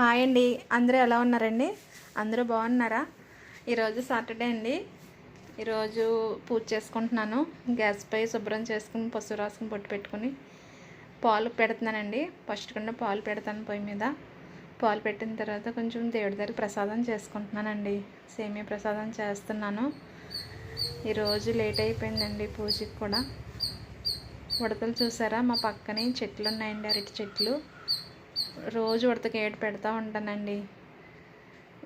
Hi అండి. అందరూ ఎలా ఉన్నారండి? అందరూ బాగున్నారా? ఈరోజు సాటర్డే అండి. ఈరోజు పూజ చేసుకుంటున్నాను. గ్యాస్ పై శుభ్రం చేసుకుని పసుపు రాసుకుని పొట్టు పెట్టుకుని పాలు పెడుతున్నానండి. ఫస్ట్ కన్నా పాలు పెడతాను పొయ్యి మీద. పాలు పెట్టిన తర్వాత కొంచెం దేవుడి దగ్గర ప్రసాదం చేసుకుంటున్నానండి. సేమియా ప్రసాదం చేస్తున్నాను. ఈరోజు లేట్ అయిపోయిందండి పూజకి కూడా. ఉడతలు చూసారా? మా పక్కనే చెట్లు ఉన్నాయండి అరటి చెట్లు. రోజు ఉడతకి ఏడు పెడతా ఉంటానండి.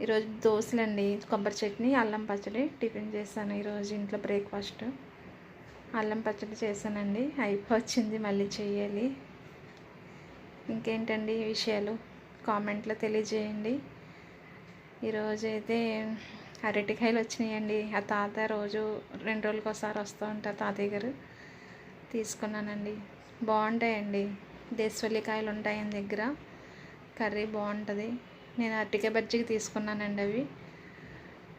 ఈరోజు దోశలండి కొబ్బరి చట్నీ అల్లం పచ్చడి టిఫిన్ చేశాను ఈరోజు ఇంట్లో బ్రేక్ఫాస్ట్. అల్లం పచ్చడి చేశానండి అయిపోచ్చింది మళ్ళీ చేయాలి ఇంకేంటండి విషయాలు? కామెంట్లో తెలియజేయండి. ఈరోజు అయితే అరటికాయలు వచ్చినాయండి. ఆ తాత రోజు రెండు రోజులకి ఒకసారి వస్తూ ఉంటారు తాతయ్య గారు. తీసుకున్నానండి. బాగుంటాయండి. దేశవల్లికాయలు ఉంటాయి ఆయన దగ్గర. కర్రీ బాగుంటుంది. నేను అరటికాయ బజ్జీకి తీసుకున్నానండి అవి.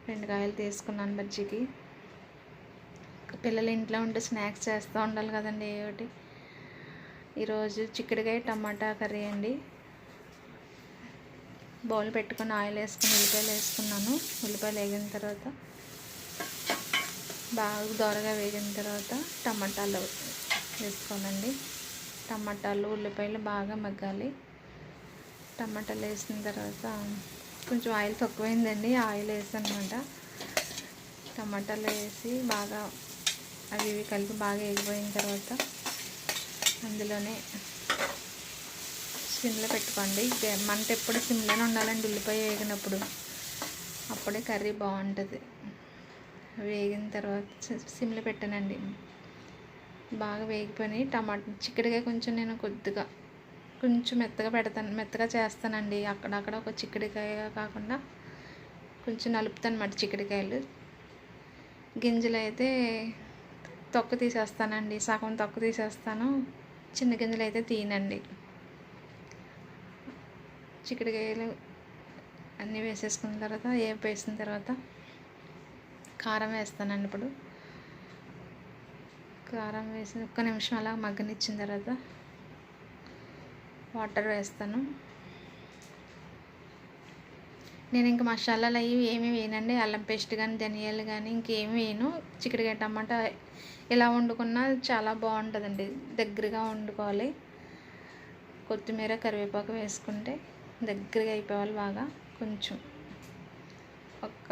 రెండు కాయలు తీసుకున్నాను బజ్జీకి. పిల్లలు ఇంట్లో ఉంటే స్నాక్స్ చేస్తూ ఉండాలి కదండి ఏ ఒకటి. ఈరోజు చిక్కుడుకాయ టమాటా కర్రీ అండి. బౌల్ పెట్టుకుని ఆయిల్ వేసుకుని ఉల్లిపాయలు వేసుకున్నాను. ఉల్లిపాయలు వేగిన తర్వాత బాగా దోరగా వేగిన తర్వాత టమాటాలు వేసుకోవాలండి. టమాటాలు ఉల్లిపాయలు బాగా మగ్గాలి. టమాటాలు వేసిన తర్వాత కొంచెం ఆయిల్ తక్కువైందండి ఆయిల్ వేసాను అనమాట టమాటాలు వేసి బాగా అవి ఇవి కలిపి బాగా వేగిపోయిన తర్వాత అందులోనే సిమ్లో పెట్టుకోండి. మంట ఎప్పుడు సిమ్లోనే ఉండాలండి ఉల్లిపాయ వేగినప్పుడు. అప్పుడే కర్రీ బాగుంటుంది. వేగిన తర్వాత సిమ్లో పెట్టానండి. బాగా వేగిపోయినాయి. టమాటా చిక్కడికాయ కొంచెం నేను కొద్దిగా కొంచెం మెత్తగా పెడతాను మెత్తగా చేస్తానండి. అక్కడక్కడ ఒక చిక్కడికాయ కాకుండా కొంచెం నలుపుతాను అన్నమాట చిక్కడికాయలు. గింజలు అయితే తొక్క తీసేస్తానండి సగం తొక్క తీసేస్తాను. చిన్న గింజలు అయితే తీయనండి. చిక్కడికాయలు అన్నీ వేసేసుకున్న తర్వాత ఏ వేసిన తర్వాత కారం వేస్తానండి ఇప్పుడు. కారం వేసి ఒక్క నిమిషం అలా మగ్గనిచ్చిన తర్వాత వాటర్ వేస్తాను. నేను ఇంకా మసాలాలు అవి ఏమీ వేయనండి. అల్లం పేస్ట్ కానీ ధనియాలు కానీ ఇంకేమి వేయను. చిక్కడికాయ టమాటా ఇలా వండుకున్నా చాలా బాగుంటుందండి. దగ్గరగా వండుకోవాలి. కొత్తిమీర కరివేపాకు వేసుకుంటే దగ్గరగా అయిపోవాలి బాగా. కొంచెం ఒక్క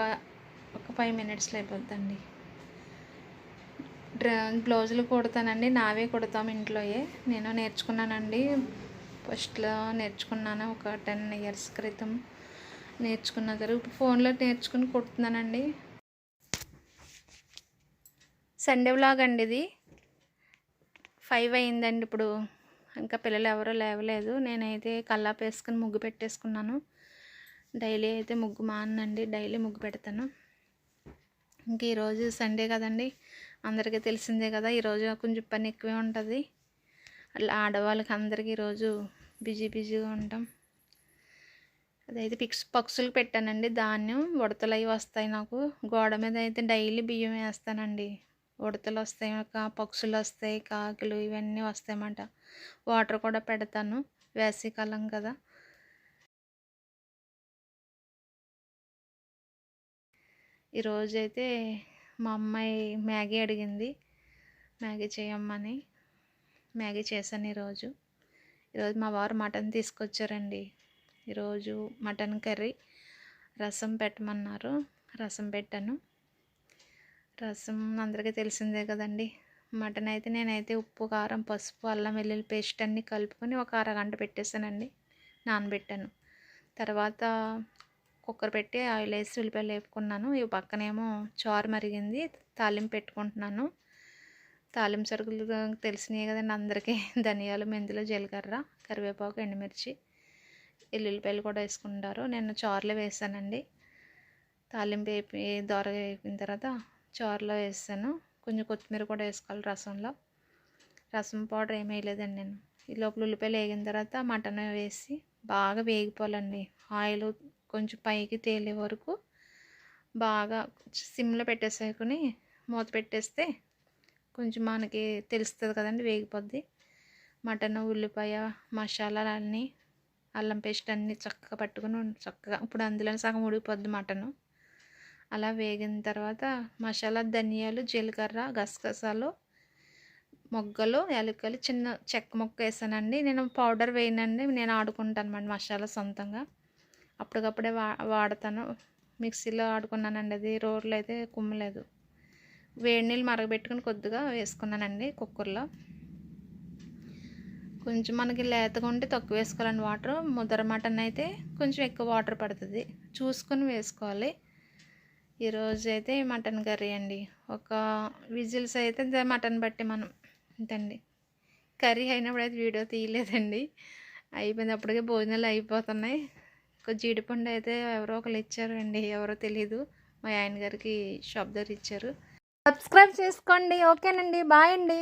ఒక ఫైవ్ మినిట్స్లో అయిపోద్దండి. డ్ర బ్లౌజులు కుడతానండి. నావే కుడతాం ఇంట్లోయే. నేను నేర్చుకున్నానండి. ఫస్ట్లో నేర్చుకున్నాను ఒక టెన్ ఇయర్స్ క్రితం నేర్చుకున్న తర్వాత ఇప్పుడు ఫోన్లో నేర్చుకుని కుడుతున్నానండి. సండే వ్లాగ్ అండి ఇది. ఫైవ్ అయిందండి ఇప్పుడు. ఇంకా పిల్లలు ఎవరూ లేవలేదు. నేనైతే కల్లాపు వేసుకుని ముగ్గు పెట్టేసుకున్నాను. డైలీ అయితే ముగ్గు మానండి. డైలీ ముగ్గు పెడతాను. ఇంక ఈరోజు సండే కదండి. అందరికీ తెలిసిందే కదా ఈరోజు కొంచెం పని ఎక్కువే ఉంటుంది. ఆడవాళ్ళకి అందరికీ ఈరోజు బిజీ బిజీగా ఉంటాం. అదైతే పిక్స్ పక్షులు పెట్టానండి. ధాన్యం ఉడతలు అవి వస్తాయి నాకు. గోడ మీద అయితే డైలీ బియ్యం వేస్తానండి. ఉడతలు వస్తాయి పక్షులు వస్తాయి కాకులు ఇవన్నీ వస్తాయన్నమాట వాటర్ కూడా పెడతాను. వేసవికాలం కదా. ఈరోజైతే మా అమ్మాయి మ్యాగీ అడిగింది. మ్యాగీ చేయమ్మని. మ్యాగీ చేశాను ఈరోజు. ఈరోజు మా వారు మటన్ తీసుకొచ్చారండి. ఈరోజు మటన్ కర్రీ. రసం పెట్టమన్నారు. రసం పెట్టాను. రసం అందరికీ తెలిసిందే కదండి. మటన్ అయితే నేనైతే ఉప్పు కారం పసుపు అల్లం వెల్లుల్లి పేస్ట్ అన్నీ కలుపుకొని ఒక అరగంట పెట్టేశానండి. నానబెట్టాను. తర్వాత కుక్కర్ పెట్టి ఆయిల్ వేసి ఉల్లిపాయలు వేపుకున్నాను. ఈ పక్కనేమో చారు మరిగింది. తాలింపు పెట్టుకుంటున్నాను. తాలింపు సరుకులు తెలిసినాయి కదండి అందరికీ. ధనియాలు మెంతులు జీలకర్ర కరివేపాకు ఎండుమిర్చి ఎల్లుల్లిపాయలు కూడా వేసుకుంటారు. నేను చారులో వేసానండి తాలింపు వేపి దోర వేపిన తర్వాత చారులో వేసాను కొంచెం కొత్తిమీర కూడా వేసుకోవాలి రసంలో. రసం పౌడర్ ఏమీ వేయలేదండి నేను. ఈ లోపల ఉల్లిపాయలు వేగిన తర్వాత మటన్ వేసి బాగా వేగిపోవాలండి. ఆయిల్ కొంచెం పైకి తేలే వరకు బాగా సిమ్లో పెట్టేసుకుని మూత పెట్టేస్తే కొంచెం మనకి తెలుస్తుంది కదండి వేగిపోద్ది. మటన్ ఉల్లిపాయ మసాలాలన్నీ అల్లం పేస్ట్ అన్నీ చక్కగా పట్టుకుని చక్కగా. ఇప్పుడు అందులోనే సగం ఉడికిపోద్ది మటను. అలా వేగిన తర్వాత మసాలా ధనియాలు జీలకర్ర గసగసాలు మొగ్గలు యాలక్కలు చిన్న చెక్క మొక్క వేసానండి. నేను పౌడర్ వేయనండి నేను ఆడుకుంటాను అనమాట మసాలా సొంతంగా. అప్పటికప్పుడే వా వాడతాను. మిక్సీలో ఆడుకున్నానండి అది రోడ్లో అయితే కుమ్మలేదు. వేడి నీళ్ళు మరగబెట్టుకుని కొద్దిగా వేసుకున్నానండి కుక్కర్లో. కొంచెం మనకి లేతగా ఉంటే తక్కువ వేసుకోవాలండి వాటర్. ముద్ర మటన్ అయితే కొంచెం ఎక్కువ వాటర్ పడుతుంది. చూసుకొని వేసుకోవాలి. ఈరోజు అయితే మటన్ కర్రీ అండి. ఒక విజిల్స్ అయితే మటన్ బట్టి మనం అంతండి. కర్రీ అయినప్పుడు అయితే వీడియో తీయలేదండి. అయిపోయింది అప్పటికే భోజనాలు అయిపోతున్నాయి. ఒక జీడిపండు అయితే ఎవరో ఒకరు ఇచ్చారు అండి ఎవరో తెలీదు. మా ఆయన గారికి షాప్ దగ్గర ఇచ్చారు. సబ్స్క్రైబ్ చేసుకోండి. ఓకేనండి. బాయ్ అండి.